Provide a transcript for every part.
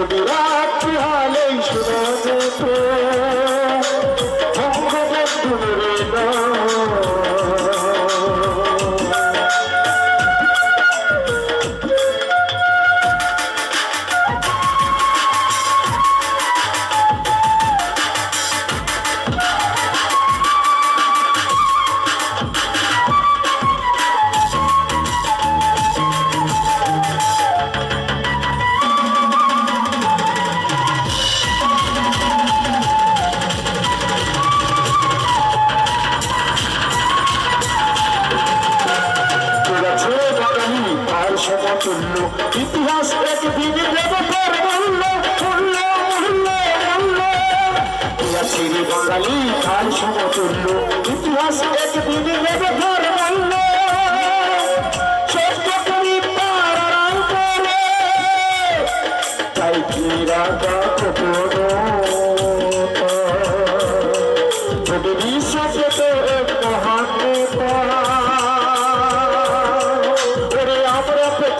যদি রাত্রি হালেই শোনা যেত তার ইতিহাস একদিন দেবে তার মূল্য মূল্য মূল্য। মূল্য করেছে বাঙালি তার সমতুল্য ইতিহাস একদিন দেবে তার মূল্য তাই কি রাজা কখনো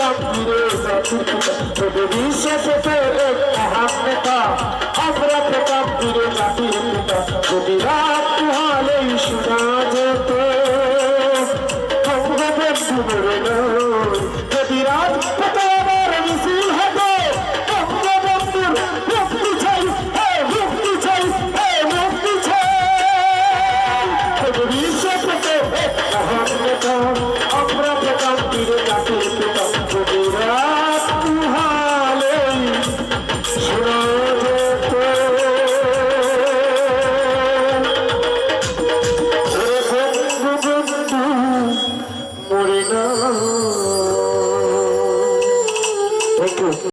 আমরা পেতাম ফিরে জাতির পিতা যদি বিশ্ব পেতে এক মহান নেতা আমরা পেতাম ফিরে জাতির love.